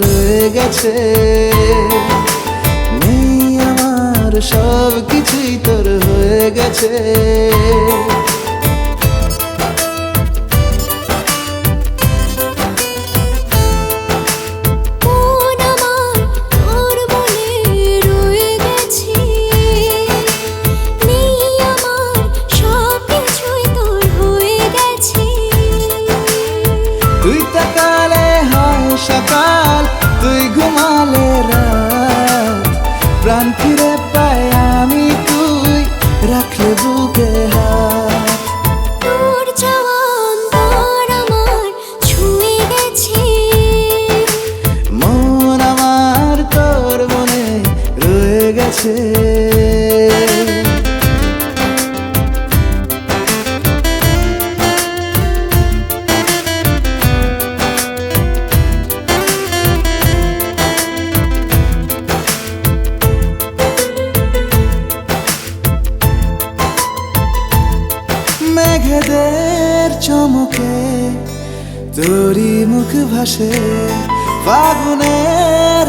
রয়ে গেছে। নেই আমার সব কিছুই তোর হয়ে গেছে। আছে। মেঘেদের চমকে তোরি মুখ ভাসে ফাগুনের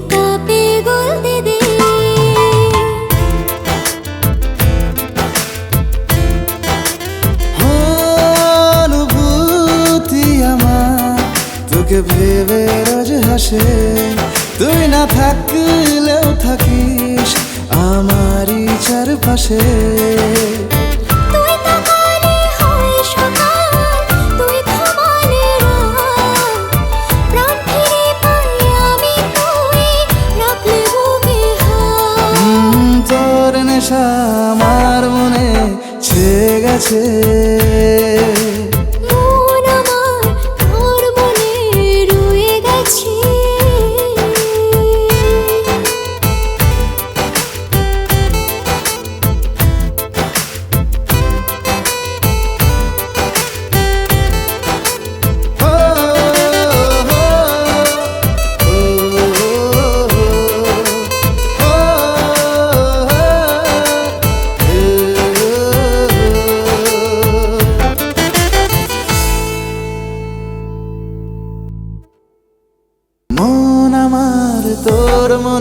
তাপে আমার তোকে ভেবে রোজ হাসে। তুই না থাকলেও থাকিস আমারই চারপাশে। আশা আমার মনে ছেয়ে গেছে।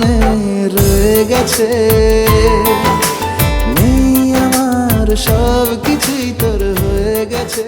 মনে রয়ে গেছে। নেই আমার সব কিছুই তোর হয়ে গেছে।